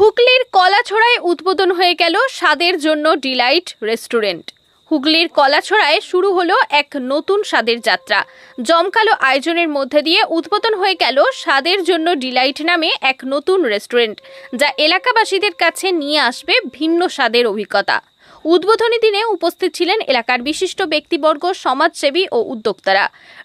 হুগলির কলাছড়ায় উদ্বোধন হয়ে গেল স্বাদের জন্য ডিলাইট রেস্টুরেন্ট। হুগলির কলাছড়ায় শুরু হলো এক নতুন স্বাদের যাত্রা। জমকালো আয়োজনের মধ্যে দিয়ে উদ্বোধন হয়ে গেল স্বাদের জন্য ডিলাইট নামে এক নতুন রেস্টুরেন্ট, যা এলাকাবাসীদের কাছে নিয়ে আসবে ভিন্ন স্বাদের অভিজ্ঞতা। উদ্বোধনী দিনে উপস্থিত ছিলেন এলাকার বিশিষ্ট ব্যক্তিবর্গ, সমাজসেবী ও উদ্যোক্তারা।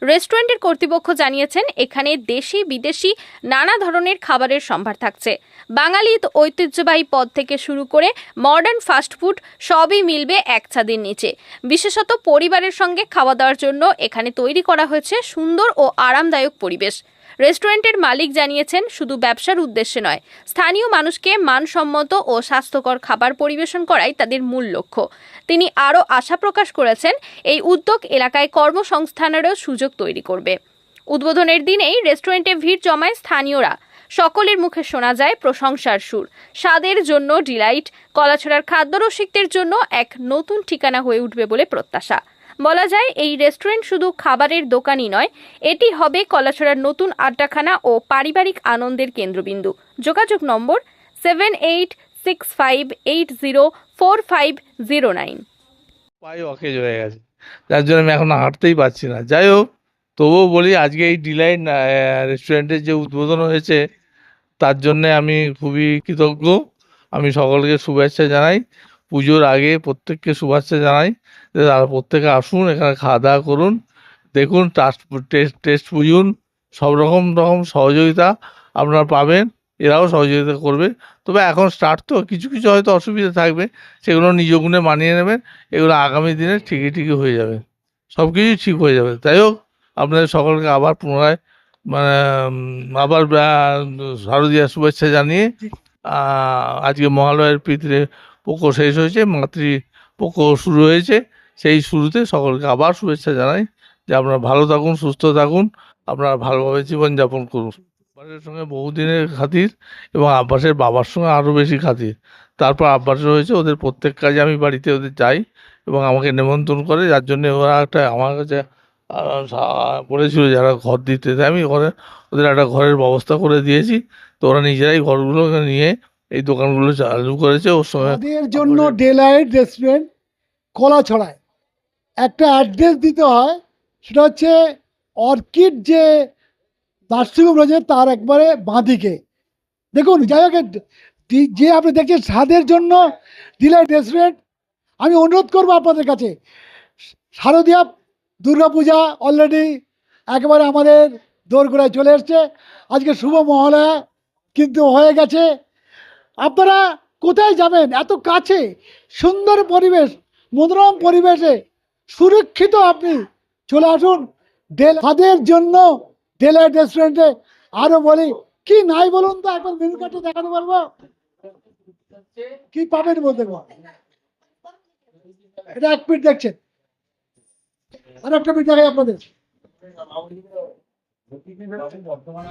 রেস্টুরেন্টের কর্তৃপক্ষ জানিয়েছেন, এখানে দেশি, বিদেশি নানা ধরনের খাবারের সম্ভার থাকছে। বাঙালি ঐতিহ্যবাহী পদ থেকে শুরু করে মডার্ন ফাস্টফুড সবই মিলবে এক ছাদের নিচে। বিশেষত পরিবারের সঙ্গে খাওয়া দাওয়ার জন্য এখানে তৈরি করা হয়েছে সুন্দর ও আরামদায়ক পরিবেশ। রেস্টুরেন্টের মালিক জানিয়েছেন, শুধু ব্যবসার উদ্দেশ্যে নয়, স্থানীয় মানুষকে মানসম্মত ও স্বাস্থ্যকর খাবার পরিবেশন করাই তাদের মূল লক্ষ্য। তিনি আরও আশা প্রকাশ করেছেন, এই উদ্যোগ এলাকায় কর্মসংস্থানেরও সুযোগ তৈরি করবে। উদ্বোধনের দিনেই রেস্টুরেন্টে ভিড় জমায় স্থানীয়রা। সকলের মুখে শোনা যায় প্রশংসার সুর। স্বাদের জন্য ডিলাইট, কলাছড়ার খাদ্যরসিকদের জন্য এক নতুন ঠিকানা হয়ে উঠবে বলে প্রত্যাশা। বলা যায়, এই রেস্টুরেন্ট শুধু খাবারের দোকানই নয়, এটি হবে কলাছড়ার নতুন আড্ডাখানা ও পারিবারিক আনন্দের কেন্দ্রবিন্দু। যোগাযোগ নম্বর seven eight six five eight zero four five zero nine পায়ে অকেজ হয়ে গেছে। যার জন্য আমি এখন হাঁটতেই পারছি না। যাই হোক, তবুও বলি, আজকে এই ডিলাইট রেস্টুরেন্টের যে উদ্বোধন হয়েছে, তার জন্যে আমি খুবই কৃতজ্ঞ। আমি সকলকে শুভেচ্ছা জানাই। পুজোর আগে প্রত্যেককে শুভেচ্ছা জানাই। যে তারা প্রত্যেকে আসুন, এখানে খাওয়া দাওয়া করুন। দেখুন টাস্ট টেস্ট টেস্ট বুঝুন। সব রকম রকম সহযোগিতা আপনারা পাবেন। এরাও সহযোগিতা করবে। তবে এখন স্টার্ট তো, কিছু কিছু হয়তো অসুবিধা থাকবে। সেগুলো নিজ গুণে মানিয়ে নেবেন। এগুলো আগামী দিনে ঠিকই ঠিকই হয়ে যাবে। সব কিছুই ঠিক হয়ে যাবে। তাই হোক, আপনাদের সকলকে আবার পুনরায় মানে আবার শারদীয়া শুভেচ্ছা জানিয়ে আজকে মহালয়ের পিতৃ পক্ষ শেষ হয়েছে, মাতৃ পক্ষ শুরু হয়েছে। সেই শুরুতে সকলকে আবার শুভেচ্ছা জানাই যে আপনারা ভালো থাকুন, সুস্থ থাকুন, আপনারা ভালোভাবে জীবনযাপন করুন। আব্বাসের সঙ্গে বহুদিনের খাতির এবং আব্বাসের বাবার সঙ্গে আরও বেশি খাতির। তারপর আব্বাসের হয়েছে ওদের প্রত্যেক কাজে আমি বাড়িতে ওদের যাই এবং আমাকে নেমন্তন্ন করে। যার জন্য ওরা একটা আমার কাছে বলেছিল যারা ঘর দিতে। আমি ঘরে, ওদের একটা ঘরের ব্যবস্থা করে দিয়েছি। তো ওরা নিজেরাই ঘরগুলোকে নিয়ে এই দোকানগুলো চালু করেছে ওর সঙ্গে তাদের জন্য ডেলাইট রেস্টুরেন্ট কলা ছড়ায়। একটা অ্যাড্রেস দিতে হয় সেটা হচ্ছে অর্কিড যে নার্সিংহোম রয়েছে তার একবারে বাঁদিকে। দেখুন যাই হোক যে আপনি দেখছেন স্বাদের জন্য ডিলাইট রেস্টুরেন্ট আমি অনুরোধ করব আপনাদের কাছে। শারদীয়া দুর্গাপূজা অলরেডি একেবারে আমাদের দোরগোড়ায় চলে এসছে। আজকে শুভ মহালয়া কিন্তু হয়ে গেছে আপনারা কোথায় যাবেন? এত কাছে। সুন্দর পরিবেশ, মনোরম পরিবেশে সুরক্ষিত আপনি চলে আসুন। তাদের জন্য ডেলাইট রেস্টুরেন্টে আরও বলি, কি নাই বলুন তো? একবার মেনু কার্ডে দেখাতে পারব কি পাবেন বলতে? এটা এক মিনিট দেখছেন। আর একটা মিনিট দেখাই আপনাদের। বর্তমানে